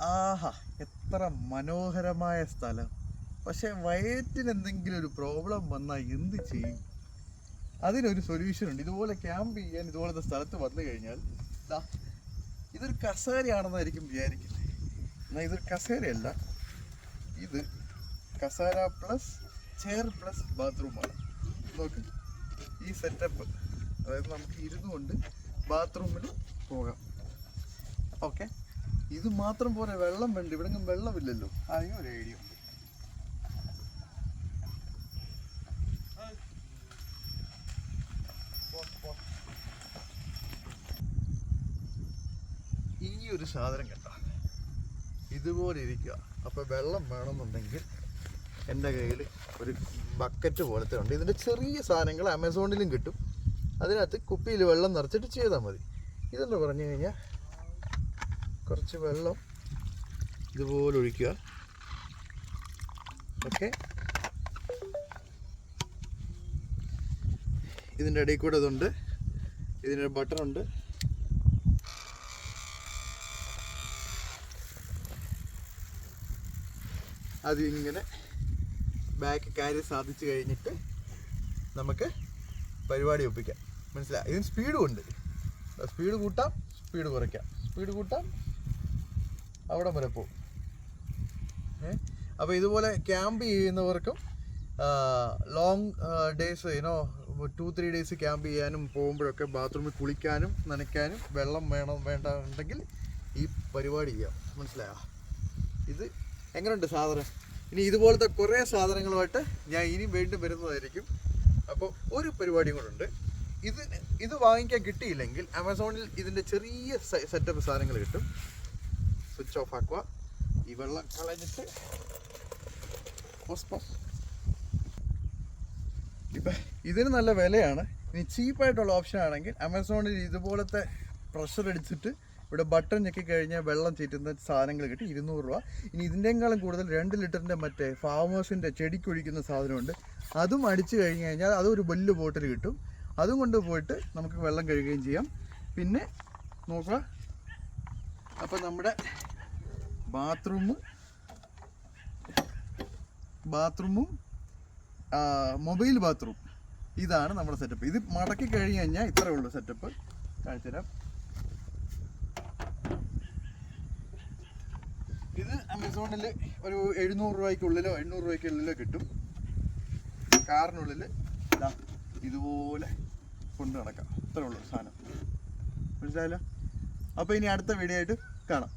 ആഹാ എത്ര മനോഹരമായ സ്ഥലം. പക്ഷേ വയറ്റിന് എന്തെങ്കിലും ഒരു പ്രോബ്ലം വന്നാൽ എന്ത് ചെയ്യും? അതിനൊരു സൊല്യൂഷൻ ഉണ്ട്. ഇതുപോലെ ക്യാമ്പ് ചെയ്യാൻ ഇതുപോലത്തെ സ്ഥലത്ത് വന്നു കഴിഞ്ഞാൽ ദാ, ഇതൊരു കസേരയാണെന്നായിരിക്കും വിചാരിക്കുന്നത്. എന്നാൽ ഇതൊരു കസേരയല്ല. ഇത് കസേര പ്ലസ് ചെയർ പ്ലസ് ബാത്റൂമാണ് നോക്ക് ഈ സെറ്റപ്പ് അതായത് നമുക്ക് ഇരുന്നുകൊണ്ട് ബാത്റൂമിൽ പോകാം. ഓക്കെ ഇത് മാത്രം പോരെ വെള്ളം വേണ്ട. ഇവിടെ വെള്ളമില്ലല്ലോ. അതിനും ഒരു ഐഡിയ. ഉണ്ട് ഈ ഒരു സാധനം കണ്ട ഇതുപോലെ ഇരിക്കുക. അപ്പോൾ വെള്ളം വേണമെന്നുണ്ടെങ്കിൽ എന്റെ കയ്യിൽ ഒരു ബക്കറ്റ് പോലത്തെ ഉണ്ട്. ഇതിന്റെ ചെറിയ സാധനങ്ങൾ ആമസോണിലും കിട്ടും. അതിനകത്ത് കുപ്പിയിൽ വെള്ളം നിറച്ചിട്ട് ചെയ്താൽ മതി. ഇതെന്ന് പറഞ്ഞു കഴിഞ്ഞാൽ കുറച്ച് വെള്ളം ഇതുപോലെ ഒഴിക്കുക. ഓക്കെ? ഇതിന്റെ ഇടയിൽ കൂടെ ഇതുണ്ട്. ഇതിന്റെ ബട്ടൺ ഉണ്ട്. അത് ഇങ്ങനെ ബാക്ക് കാര്യം സാധിച്ചു കഴിഞ്ഞിട്ട് നമുക്ക് പരിപാടി ഒപ്പിക്കാം. മനസ്സിലായി? ഇതിന് സ്പീഡും ഉണ്ട്. സ്പീഡ് കൂട്ടാം സ്പീഡ് കുറയ്ക്കാം. സ്പീഡ് കൂട്ടാം അവിടെ വരെ പോകും അപ്പോൾ ഇതുപോലെ ക്യാമ്പ് ചെയ്യുന്നവർക്കും ലോങ് ഡേയ്സ് ഇനോ ടു ത്രീ ഡേയ്സ് ക്യാമ്പ് ചെയ്യാനും പോകുമ്പോഴൊക്കെ ബാത്റൂമിൽ കുളിക്കാനും നനയ്ക്കാനും വെള്ളം വേണം വേണ്ട ഉണ്ടെങ്കിൽ ഈ പരിപാടി ചെയ്യാം. മനസ്സിലായോ? ഇത് എങ്ങനെയുണ്ട് സാധനം? ഇനി ഇതുപോലത്തെ കുറേ സാധനങ്ങളുമായിട്ട് ഞാൻ ഇനി വീണ്ടും വരുന്നതായിരിക്കും. അപ്പോൾ ഒരു പരിപാടിയും കൂടെ ഉണ്ട്. ഇത് ഇത് വാങ്ങിക്കാൻ കിട്ടിയില്ലെങ്കിൽ ആമസോണിൽ ഇതിന്റെ ചെറിയ സെറ്റപ്പ് സാധനങ്ങൾ കിട്ടും. സ്വിച്ച് ഓഫ് ആക്കുക ഈ വെള്ളം കളഞ്ഞിട്ട് ഇപ്പം ഇതിന് നല്ല വിലയാണ്. ഇനി ചീപ്പായിട്ടുള്ള ഓപ്ഷൻ ആണെങ്കിൽ ആമസോണിൽ ഇതുപോലത്തെ പ്രഷർ അടിച്ചിട്ട് ഇവിടെ ബട്ടൺ ഞെക്കി കഴിഞ്ഞാൽ വെള്ളം ചീറ്റുന്ന സാധനങ്ങൾ കിട്ടി ഇരുന്നൂറ് രൂപ. ഇനി ഇതിന്റെക്കാളും കൂടുതൽ രണ്ട് ലിറ്ററിന്റെ മറ്റേ ഫാമേഴ്സിന്റെ ചെടിക്കൊഴിക്കുന്ന സാധനമുണ്ട്. അതും അടിച്ചു കഴിഞ്ഞ് കഴിഞ്ഞാൽ അതും ഒരു വലിയ ബോട്ടിൽ കിട്ടും. അതും കൊണ്ട് പോയിട്ട് നമുക്ക് വെള്ളം കഴുകുകയും ചെയ്യാം. പിന്നെ നോക്കുക. അപ്പം നമ്മുടെ ബാത്റൂമും ബാത്റൂമും മൊബൈൽ ബാത്റൂം. ഇതാണ് നമ്മുടെ സെറ്റപ്പ് ഇത് മടക്കി കഴിഞ്ഞ് കഴിഞ്ഞാൽ ഇത്രയേ ഉള്ളൂ സെറ്റപ്പ് കാണിച്ചുതരാം. ഇത് ആമസോണിൽ ഒരു എഴുന്നൂറ് രൂപയ്ക്കുള്ളിലോ എണ്ണൂറ് രൂപയ്ക്കുള്ളിലോ കിട്ടും. കാറിനുള്ളിൽ ഇതാ ഇതുപോലെ കൊണ്ട് നടക്കാം. ഇത്രേ ഉള്ളൂ സാധനം. മനസ്സിലായല്ലോ? അപ്പോൾ ഇനി അടുത്ത വീഡിയോ ആയിട്ട് കാണാം.